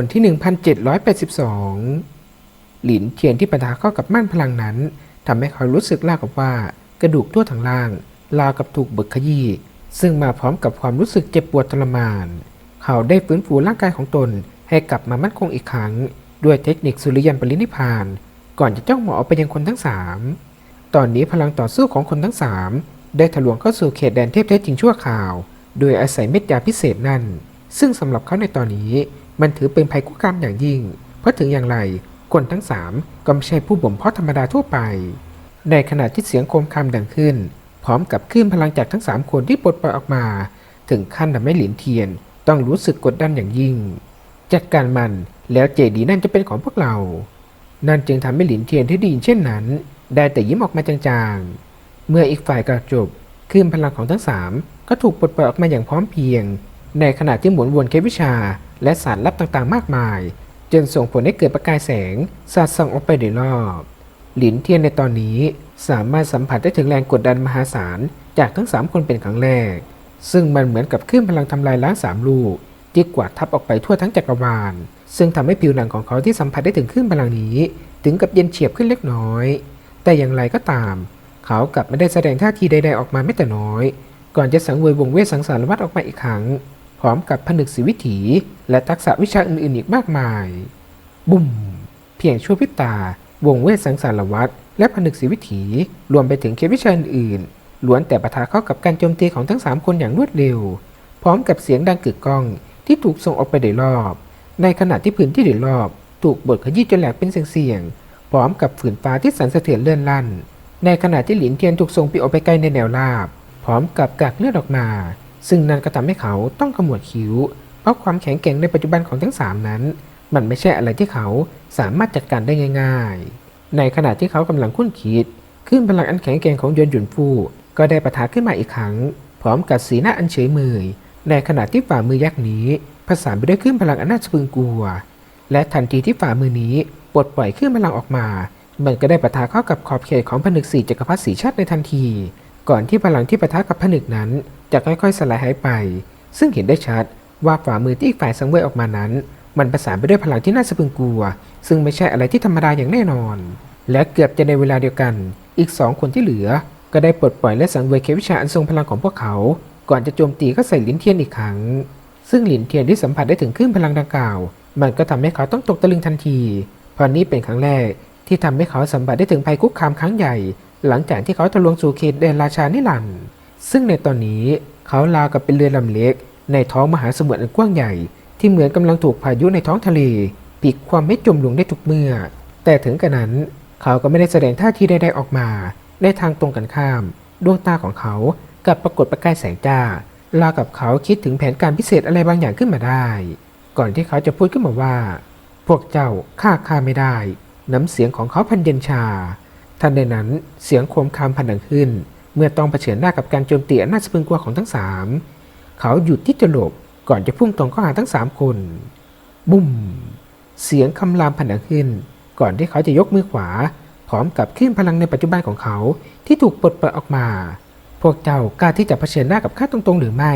นที่ 1782 หลินเทียนที่ปะทะเข้ากับม่านพลังนั้นทำให้เขารู้สึกราวกับว่ากระดูกทั่วทั้งล่างราวกับถูกบึกขยี้ซึ่งมาพร้อมกับความรู้สึกเจ็บปวดทรมาน เขาได้ฟื้นฟูร่างกายของตนให้กลับมามั่นคงอีกครั้ง ด้วยเทคนิคสุริยันปรินิพาน ก่อนจะจ้องมองออกไปยังคนทั้งสามตอนนี้พลังต่อสู้ของคนทั้งสามได้ทะลวงเข้าสู่เขตแดนเทพแท้จริงชั่วคราว โดยอาศัยเม็ดยาพิเศษนั่น ซึ่งสำหรับเขาในตอนนี้ มันถือเป็นภัยคุกคามอย่างยิ่ง เพราะถึงอย่างไรคนทั้งสามก็ไม่ใช่ผู้บ่มเพาะธรรมดาทั่วไป ในขณะที่เสียงโคมคำดังขึ้น พร้อมกับคลื่นพลังจากทั้งสามคนที่ปลดปล่อยออกมา ถึงขั้นทำให้หลินเทียนต้องรู้สึกกดดันอย่างยิ่ง จัดการมันแล้วเจดีนั่นจะเป็นของพวกเรา นั่นจึงทำให้หลินเทียนที่ไดีนเช่นนั้น ได้แต่ยิ้มออกมาจางๆ เมื่ออีกฝ่ายกระจบคลื่นพลังของทั้งสามก็ถูกปลดปล่อยออกมาอย่างพร้อมเพรียง ในขณะที่หมุนวนเควิชา และสารลับต่างๆ มากมาย จนส่งผลให้เกิดประกายแสงสาดส่องออกไปโดยรอบ หลินเทียนในตอนนี้สามารถสัมผัสได้ถึงแรงกดดันมหาศาลจากทั้งสามคนเป็นครั้งแรก ซึ่งมันเหมือนกับคลื่นพลังทำลายล้างสามลูกที่กวาดทับออกไปทั่วทั้งจักรวาล ซึ่งทำให้ผิวหนังของเขาที่สัมผัสได้ถึงคลื่นพลังนี้ ถึงกับเย็นเฉียบขึ้นเล็กน้อย แต่อย่างไรก็ตาม เขากลับไม่ได้แสดงท่าทีใดๆออกมาแม้แต่น้อย ก่อนจะสังเวยวงเวทสังสารวัตรออกมาอีกครั้ง พร้อมกับผนึกสีวิถี และทักษะวิชาอื่นๆอีกมากมาย บุ้มเพียงชั่วพริบตา วงเวทสังสารวัตรและผนึกสีวิถี รวมไปถึงเคลวิชาอื่นๆล้วนแต่ปะทะเข้ากับการโจมตีของทั้งสามคนอย่างรวดเร็ว พร้อมกับเสียงดังกึกก้องที่ถูกส่งออกไปโดยรอบ ในขณะที่พื้นที่โดยรอบ ถูกบดขยี้จนแหลกเป็นเสียงๆพร้อมกับฝืนฟ้าที่สั่นสะเทือนเลื่อนลั่น ในขณะที่หลินเทียนถูกส่งปีออกไปไกลในแนวราบ พร้อมกับกากเลือดออกมา ซึ่งนั่นก็ทำให้เขาต้องขมวดคิ้ว เพราะความแข็งแกร่งในปัจจุบันของทั้งสามนั้น มันไม่ใช่อะไรที่เขาสามารถจัดการได้ง่าย ๆ ในขณะที่เขากำลังคุ้นคิดขึ้นพลังอันแข็งแกร่งของยวนหยุนฟู่ก็ได้ประทะขึ้นมาอีกครั้ง พร้อมกับสีหน้าอันเฉยเมย ในขณะที่ฝ่ามือยักษ์นี้ผสานไปด้วยขึ้นพลังอันน่าสะพรึงกลัว และทันทีที่ฝ่ามือนี้ปลดปล่อยขึ้นพลังออกมา มันก็ได้ปะทะเข้ากับขอบเขตของผนึกสีจักรพรรดิสีชาติในทันที ก่อนที่พลังที่ปะทะกับผนึกนั้น จะค่อยๆ สลายหายไป ซึ่งเห็นได้ชัดว่าฝ่ามือที่อีกฝ่ายสังเวยออกมานั้น มันประสานไปด้วยพลังที่น่าสะพรึงกลัว ซึ่งไม่ใช่อะไรที่ธรรมดาอย่างแน่นอน และเกือบจะในเวลาเดียวกัน อีกสองคนที่เหลือ ก็ได้ปลดปล่อยและสังเวยเควิชาอันทรงพลังของพวกเขา ก่อนจะโจมตีเข้าใส่ลิ้นเทียนอีกครั้ง ซึ่งลินเทียนที่สัมผัสได้ถึงคลื่นพลังดังกล่าว มันก็ทำให้เขาต้องตกตะลึงทันทีเพราะนี้เป็นครั้งแรกที่ทำให้เขาสัมผัสได้ถึงภัยคุกคามครั้งใหญ่ หลังจากที่เขาทะลวงสู่เขตแดนราชานิรันด์ ซึ่งในตอนนี้เขาลาวกับเป็นเรือลำเล็ก ในท้องมหาสมุทรอันกว้างใหญ่ ที่เหมือนกำลังถูกพายุในท้องทะเลปีกความไม่จมลงได้ทุกเมื่อ แต่ถึงกระนั้นเขาก็ไม่ได้แสดงท่าทีใดๆออกมา ในทางตรงกันข้าม ดวงตาของเขากับปรากฏประกายแสงจ้าลากับเขาคิดถึงแผนการพิเศษอะไรบางอย่างขึ้นมาได้ ก่อนที่เขาจะพูดขึ้นมาว่า พวกเจ้าฆ่าข้าไม่ได้ น้ำเสียงของเขาพันเย็นชา ทันใดนั้นเสียงโคมคามพันดังขึ้น เมื่อต้องเผชิญหน้ากับการโจมตีอันน่าสะพรึงกลัวของทั้งสามเขาหยุดที่จะหลบก่อนจะพุ่งตรงเข้าหาทั้งสามคน บุ้ม เสียงคำรามพันดังขึ้น ก่อนที่เขาจะยกมือขวา พร้อมกับคลื่นพลังในปัจจุบันของเขาที่ถูกปลดปล่อยออกมา พวกเจ้ากล้าที่จะเผชิญหน้ากับข้าตรงๆ หรือไม่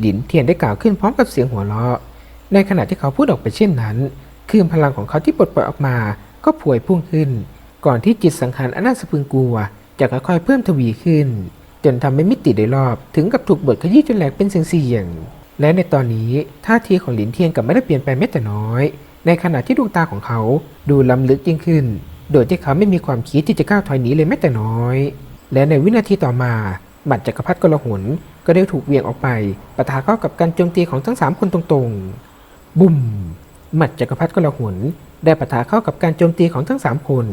หลินเทียนได้กล่าวขึ้นพร้อมกับเสียงหัวเราะ ในขณะที่เขาพูดออกไปเช่นนั้นคลื่นพลังของเขาที่ปลดปล่อยออกมา ก็พวยพุ่งขึ้น ก่อนที่จิตสังหารอันน่าสะพึงกลัว จะค่อยๆเพิ่มทวีขึ้น จนทำให้มิติโดยรอบถึงกับถูกบดขยี้จนแหลกเป็นเสียงๆและในตอนนี้ท่าทีของหลินเทียนกลับไม่ได้เปลี่ยนไปแม้แต่น้อย ในขณะที่ดวงตาของเขาดูล้ำลึกยิ่งขึ้น โดยที่เขาไม่มีความคิดที่จะก้าวถอยหนีเลยแม้แต่น้อย และในวินาทีต่อมาบัตรจักรพรรดิกลหุนก็ได้ถูกเวียงออกไปปะทะเข้ากับการโจมตีของทั้งสามคนตรงๆ บุ้มหมัดจักรพรรดิกลหุนได้ปะทะเข้ากับการโจมตีของทั้งสามคน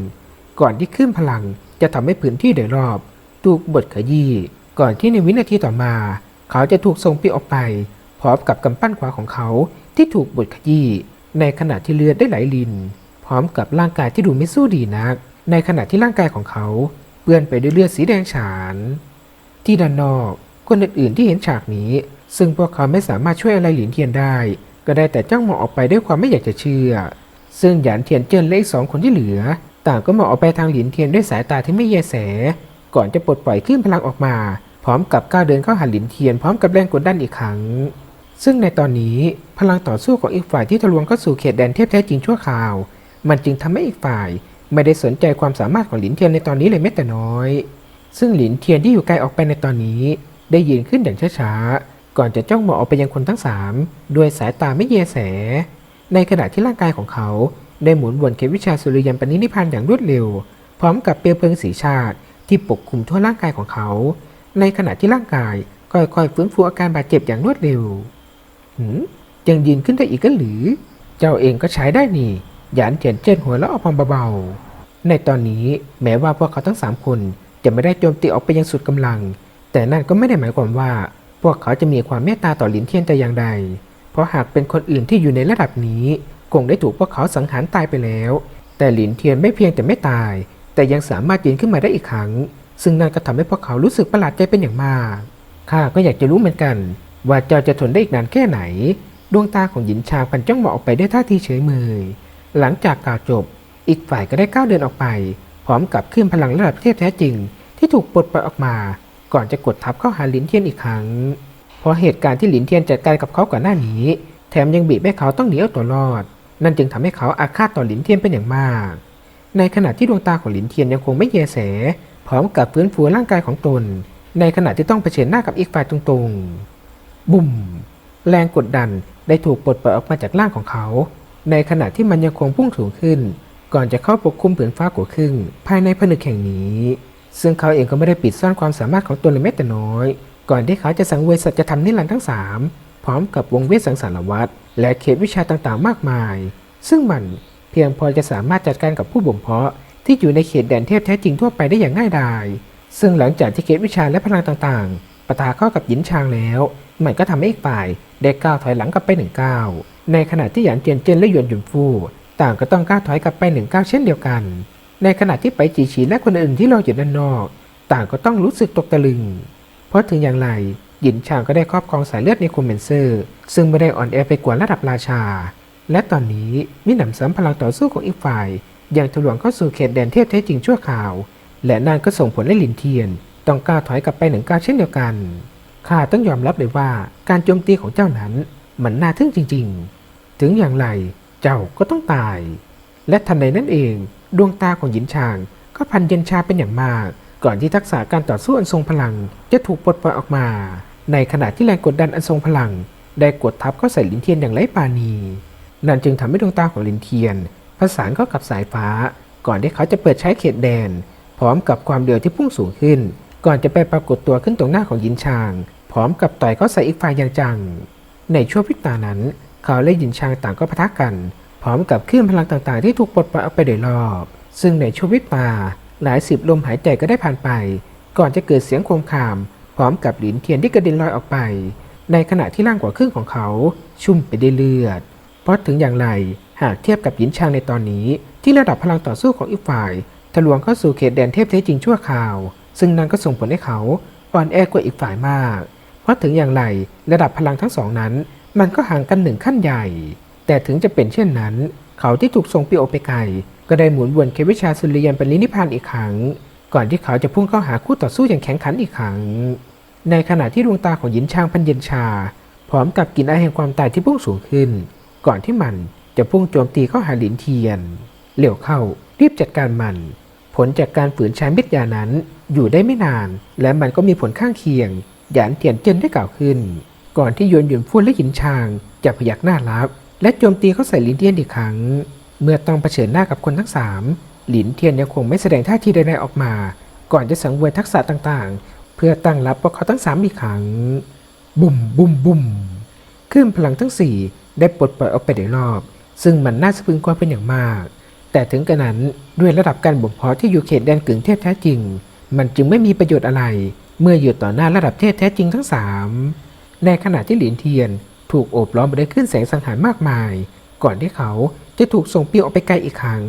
ก่อนที่คลื่นพลัง จะทำให้พื้นที่โดยรอบถูกบดขยี้ก่อนที่ในวินาทีต่อมา เขาจะถูกส่งปีออกไป พร้อมกับกำปั้นขวาของเขาที่ถูกบดขยี้ในขณะที่เลือดได้ไหลลิน พร้อมกับร่างกายที่ดูไม่สู้ดีนัก ในขณะที่ร่างกายของเขาเปื้อนไปด้วยเลือดสีแดงฉาน ที่ด้านนอกคนอื่นๆที่เห็นฉากนี้ ซึ่งพวกเขาไม่สามารถช่วยอะไรหลินเทียนได้ ก็ได้แต่จ้องมองออกไปด้วยความไม่อยากจะเชื่อ ซึ่งหยานเทียนเจิ้นและอีกสองคนที่เหลือ ต่างก็มองออกไปทางหลินเทียนด้วยสายตาที่ไม่แยแส ก่อนจะปลดปล่อยคลื่นพลังออกมา พร้อมกับก้าวเดินเข้าหาหลินเทียนพร้อมกับแรงกดดันอีกครั้ง ซึ่งในตอนนี้พลังต่อสู้ของอีกฝ่ายที่ทะลวงเข้าสู่เขตแดนเทพแท้จริงชั่วคราว มันจึงทำให้อีกฝ่าย ไม่ได้สนใจความสามารถของหลินเทียนในตอนนี้เลยแม้แต่น้อย ซึ่งหลินเทียนที่อยู่ไกลออกไปในตอนนี้ ได้ยืนขึ้นอย่างช้าๆ ก่อนจะจ้องมองออกไปยังคนทั้งสามด้วยสายตาไม่เยแส ในขณะที่ร่างกายของเขา ได้หมุนวนเขตวิชาสุริยันปณินิพานธ์อย่างรวดเร็ว พร้อมกับเปลวเพลิงสีชาติ ที่ปกคลุมทั่วร่างกายของเขา ในขณะที่ร่างกายค่อยๆฟื้นฟูอาการบาดเจ็บอย่างรวดเร็วหืมยังยืนขึ้นได้อีกกันหรือ เจ้าเองก็ใช้ได้นี่หยานเจียนเจินหัวแล้วเอาพองเบาๆ ในตอนนี้แม้ว่าพวกเขาทั้งสามคนจะไม่ได้โจมตีออกไปยังสุดกำลัง แต่นั่นก็ไม่ได้หมายความว่า พวกเขาจะมีความเมตตาต่อหลินเทียนแต่อย่างใด เพราะหากเป็นคนอื่นที่อยู่ในระดับนี้ คงได้ถูกพวกเขาสังหารตายไปแล้ว แต่หลินเทียนไม่เพียงแต่ไม่ตาย แต่ยังสามารถยืนขึ้นมาได้อีกครั้ง ซึ่งนั่นก็ทำให้พวกเขารู้สึกประหลาดใจเป็นอย่างมากข้าก็อยากจะรู้เหมือนกัน ว่าเจ้าจะทนได้อีกนานแค่ไหน ดวงตาของหยินชาพันจ้องมองออกไปด้วยท่าทีเฉยเมยหลังจากกล่าวจบ อีกฝ่ายก็ได้ก้าวเดินออกไป พร้อมกับขึ้นพลังระดับเทพแท้จริง ที่ถูกปลดปล่อยออกมา ก่อนจะกดทับเข้าหาหลินเทียนอีกครั้งเพราะเหตุการณ์ที่หลินเทียนจัดการกับเขาก่อนหน้านี้ แถมยังบีบให้เขาต้องหนีเอาตัวรอด นั่นจึงทำให้เขาอาฆาตต่อหลินเทียนเป็นอย่างมาก ในขณะที่ดวงตาของหลินเทียนยังคงไม่เยแส พร้อมกับฟื้นฟูร่างกายของตน ในขณะที่ต้องเผชิญหน้ากับอีกฝ่ายตรงๆ บุ่ม แรงกดดันได้ถูกปลดปล่อยออกมาจากร่างของเขา ในขณะที่มันยังคงพุ่งสูงขึ้น ก่อนจะเข้าปกคลุมผืนฟ้ากว่าครึ่ง ภายในผนึกแห่งนี้ ซึ่งเขาเองก็ไม่ได้ปิดซ่อนความสามารถของตนเลยแม้แต่น้อย ก่อนที่เขาจะสังเวยสัจธรรมนิรันดร์ทั้งสามพร้อมกับวงเวทสังสารวัตร และเขตวิชาต่างๆ มากมาย ซึ่งมันเพียงพอจะสามารถจัดการกับผู้บ่มเพาะที่อยู่ในเขตแดนเทพแท้จริงทั่วไปได้อย่างง่ายดาย ซึ่งหลังจากที่เขตวิชาและพลังต่างๆ ปะทะเข้ากับหยินชางแล้ว มันก็ทำให้อีกฝ่ายได้ก้าวถอยหลังกลับไปหนึ่งก้าวในขณะที่หยานเจียนเจินและหยวนหยุนฟู่ต่างก็ต้องก้าวถอยกลับไปหนึ่งก้าวเช่นเดียวกัน ในขณะที่ไปจีฉีและคนอื่นที่รออยู่ด้านนอก ต่างก็ต้องรู้สึกตกตะลึง เพราะถึงอย่างไร หยินชางก็ได้ครอบครองสายเลือดในโคเมนเซอร์ ซึ่งไม่ได้อ่อนแอไปกว่าระดับราชา และตอนนี้มิหนำซ้ำพลังต่อสู้ของอีกฝ่ายยังทะลวงเข้าสู่เขตแดนเทพแท้จริงชั่วคราว และนั่นก็ส่งผลให้หลินเทียน ต้องก้าวถอยกลับไปหนึ่งก้าวเช่นเดียวกันข้าต้องยอมรับเลยว่าการโจมตีของเจ้านั้นมันน่าทึ่งจริง ๆ ถึงอย่างไรเจ้าก็ต้องตาย และทันใดนั้นเอง ดวงตาของหยินชางก็พันเย็นชาเป็นอย่างมาก ก่อนที่ทักษะการต่อสู้อันทรงพลังจะถูกปลดปล่อยออกมา ในขณะที่แรงกดดันอันทรงพลัง ได้กดทับเข้าใส่ลินเทียนอย่างไร้ปาณี นั่นจึงทำให้ดวงตาของลินเทียนผสานเข้ากับสายฟ้า ก่อนที่เขาจะเปิดใช้เขตแดน พร้อมกับความเร็วที่พุ่งสูงขึ้น ก่อนจะไปปรากฏตัวขึ้นตรงหน้าของยินชาง พร้อมกับต่อยเข้าใส่อีกฝ่ายอย่างจัง ในช่วงพริบตานั้น เขาและยินชางต่างก็ปะทะกัน พร้อมกับคลื่นพลังต่างๆ ที่ถูกปลดปล่อยออกไปโดยรอบ ซึ่งในช่วงพริบตาหลายสิบลมหายใจก็ได้ผ่านไป ก่อนจะเกิดเสียงโคมคาม ร้อมกับหลินเทียนที่กระเด็นลอยออกไป ในขณะที่ร่างกว่าครึ่งของเขาชุ่มไปด้วยเลือด เพราะถึงอย่างไรหากเทียบกับหยินชางในตอนนี้ ที่ระดับพลังต่อสู้ของอีกฝ่าย ทะลวงเข้าสู่เขตแดนเทพแท้จริงชั่วคราว ซึ่งนั่นก็ส่งผลให้เขาอ่อนแอกว่าอีกฝ่ายมาก เพราะถึงอย่างไรระดับพลังทั้งสองนั้น มันก็ห่างกันหนึ่งขั้นใหญ่ แต่ถึงจะเป็นเช่นนั้น เขาที่ถูกส่งปีโอไปไกลก็ได้หมุนวนเควิชาสุริยันเป็นลินิพานอีกครั้ง ก่อนที่เขาจะพุ่งเข้าหาคู่ต่อสู้อย่างแข็งขันอีกครั้ง ในขณะที่ดวงตาของหยินชางพันเย็นชา พร้อมกับกลิ่นไอแห่งความตายที่พุ่งสูงขึ้น ก่อนที่มันจะพุ่งโจมตีเข้าหาหลินเทียนเหลียวเข้ารีบจัดการมัน ผลจากการฝืนใช้เม็ดยานั้นอยู่ได้ไม่นาน และมันก็มีผลข้างเคียง หยานเทียนเจนได้กล่าวขึ้น ก่อนที่ยวนหยุนฟู่และหยินชางจะพยักหน้ารับ และโจมตีเข้าใส่หลินเทียนอีกครั้ง เมื่อต้องเผชิญหน้ากับคนทั้งสามหลินเทียนยังคงไม่แสดงท่าทีใดๆออกมา ก่อนจะสังเวยทักษะต่างๆ พื่อตั้งรับพวกเขาทั้งสามอีกครั้งบุ่มบุ่มบุ่มคลื่นพลังทั้งสี่ได้ปลดปล่อยออกไปโดยรอบ ซึ่งมันน่าสะพึงกลัวเป็นอย่างมาก แต่ถึงกระนั้นด้วยระดับการบ่มเพาะที่อยู่เขตแดนกึ่งเทพแท้จริง มันจึงไม่มีประโยชน์อะไร เมื่ออยู่ต่อหน้าระดับเทพแท้จริงทั้งสามในขณะที่หลินเทียน ถูกโอบล้อมไปด้วยคลื่นแสงสังหารมากมาย ก่อนที่เขาจะถูกส่งเปลี่ยวออกไปไกลอีกครั้ง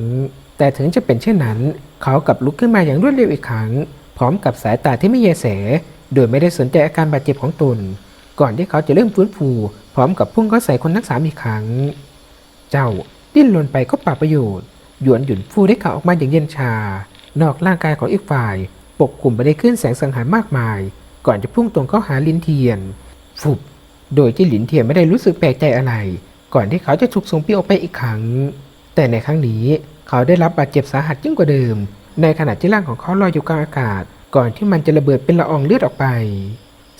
แต่ถึงจะเป็นเช่นนั้น เขากลับลุกขึ้นมาอย่างรวดเร็วอีกครั้ง พร้อมกับสายตาที่ไม่เยแสโดยไม่ได้สนใจอาการบาดเจ็บของตน ก่อนที่เขาจะเริ่มฟื้นฟู พร้อมกับพุ่งเข้าใส่คนทั้งสามอีกครั้ง เจ้าดิ้นรนไปก็ปล่าประโยชน์ หยวนหยุนฟูได้ข่าวออกมาอย่างเย็นชา นอกร่างกายของอีกฝ่าย ปกคลุมไปได้วยคลื่นแสงสังหารมากมาย ก่อนจะพุ่งตรงเข้าหาลินเทียน ฟุบ โดยที่ลินเทียนไม่ได้รู้สึกแปลกใจอะไร ก่อนที่เขาจะถูกส่งปีออกไปอีกครั้ง แต่ในครั้งนี้เขาได้รับบาดเจ็บสาหัสยิ่งกว่าเดิม ในขณะที่ร่างของเขาลอยอยู่กลางอากาศ ก่อนที่มันจะระเบิดเป็นละอองเลือดออกไป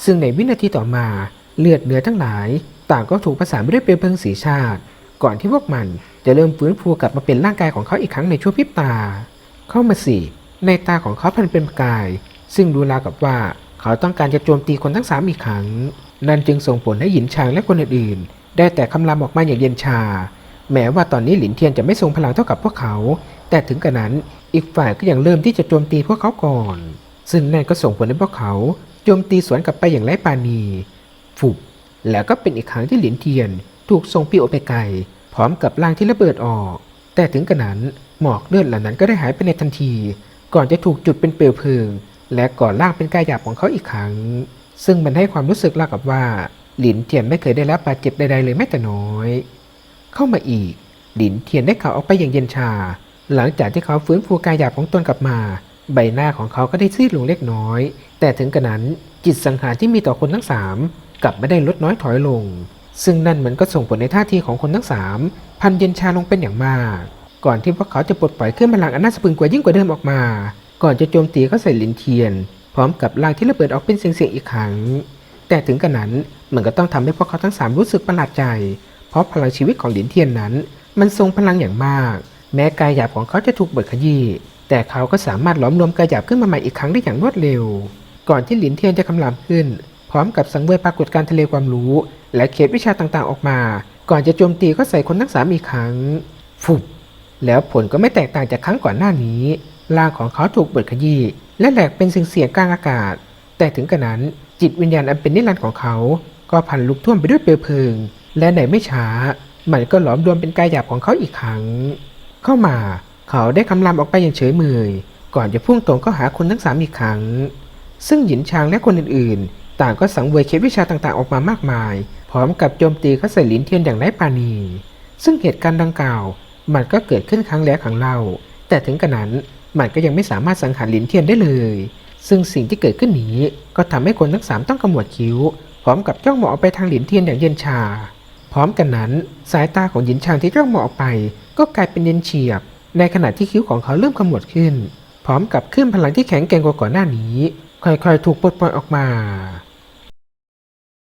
ซึ่งในวินาทีต่อมาเลือดเนื้อทั้งหลาย ต่างก็ถูกผสานไปด้วยเปลวเพลิงสีชาติ ก่อนที่พวกมันจะเริ่มฟื้นฟูกลับมาเป็นร่างกายของเขาอีกครั้งในชั่วพริบตา เข้ามาสิในตาของเขาพันเป็นประกาย ซึ่งดูราวกับว่าเขาต้องการจะโจมตีคนทั้งสามอีกครั้ง นั่นจึงส่งผลให้หยินชางและคนอื่นๆ ได้แต่คำรามออกมาอย่างเย็นชา แม้ว่าตอนนี้หลินเทียนจะไม่ทรงพลังเท่ากับพวกเขา แต่ถึงกระนั้นอีกฝ่ายก็ยังเริ่มที่จะโจมตีพวกเขาก่อน ซึ่งนั่นก็ส่งผลให้พวกเขาโจมตีสวนกลับไปอย่างไร้ปาณีฟุบแล้วก็เป็นอีกครั้งที่หลินเทียน ถูกส่งปีออไปไกลพร้อมกับร่างที่ระเบิดออก แต่ถึงกระนั้นหมอกเลือดเหล่านั้นก็ได้หายไปในทันที ก่อนจะถูกจุดเป็นเปลวเพลิง และก่อร่างเป็นกายหยาบของเขาอีกครั้ง ซึ่งมันให้ความรู้สึกราวกับว่า หลินเทียนไม่เคยได้รับบาดเจ็บใดๆเลยแม้แต่น้อย เข้ามาอีก หลินเทียนได้ข่าวออกไปอย่างเย็นชา หลังจากที่เขาฟื้นฟูกายหยาบของตนกลับมา ใบหน้าของเขาก็ได้ซีดลงเล็กน้อย แต่ถึงกระนั้นจิตสังหารที่มีต่อคนทั้งสามกลับไม่ได้ลดน้อยถอยลง ซึ่งนั่นมันก็ส่งผลในท่าทีของคนทั้งสามพันเย็นชาลงเป็นอย่างมาก ก่อนที่พวกเขาจะปลดปล่อยเครื่องพลังอันน่าสะพรึงกว่ายิ่งกว่าเดิมออกมา ก่อนจะโจมตีเข้าใส่ลินเทียน พร้อมกับร่างที่ระเบิดออกเป็นเสียงๆอีกครั้ง แต่ถึงกระนั้นมันก็ต้องทำให้พวกเขาทั้งสามรู้สึกประหลาดใจ เพราะพลังชีวิตของหลินเทียนนั้น มันทรงพลังอย่างมาก แม้กายหยาบของเขาจะถูกเบิดขยี้แต่เขาก็สามารถหลอมรวมกายหยาบขึ้นมาใหม่อีกครั้งได้อย่างรวดเร็ว ก่อนที่หลินเทียนจะคำรามขึ้น พร้อมกับสังเวยปรากฏการทะเลความรู้ และเขตวิชาต่างๆออกมา ก่อนจะโจมตีก็ใส่คนทั้งสามอีกครั้งฟุบแล้วผลก็ไม่แตกต่างจากครั้งก่อนหน้านี้ร่างของเขาถูกเบิดขยี้และแหลกเป็นเสียงกลางอากาศ แต่ถึงกระนั้นจิตวิญญาณอันเป็นนิรันดร์ของเขา ก็พันลุกท่วมไปด้วยเปลวเพลิง และในไม่ช้า มันก็หลอมรวมเป็นกายหยาบของเขาอีกครั้ง เข้ามา เขาได้คำรามออกไปอย่างเฉยเมย ก่อนจะพุ่งตรงเข้าหาคนทั้งสามอีกครั้ง ซึ่งหยินชางและคนอื่นๆ ต่างก็สังเวยเคล็ดวิชาต่างๆออกมามากมาย พร้อมกับโจมตีเข้าใส่ลินเทียนอย่างไร้ปาณี ซึ่งเหตุการณ์ดังกล่าว มันก็เกิดขึ้นครั้งแล้วครั้งเล่า แต่ถึงกระนั้นมันก็ยังไม่สามารถสังหารลินเทียนได้เลย ซึ่งสิ่งที่เกิดขึ้นนี้ก็ทำให้คนทั้งสามต้องขมวดคิ้ว พร้อมกับจ้องมองออกไปทางหลินเทียนอย่างเย็นชา พร้อมกันนั้น สายตาของหยินชางที่จ้องมองออกไป ก็กลายเป็นเย็นเฉียบ ในขณะที่คิ้วของเขาเริ่มขมวดขึ้น พร้อมกับขึ้นพลังที่แข็งแกร่งกว่าก่อนหน้านี้ ค่อยๆ ถูกปลดปล่อยออกมา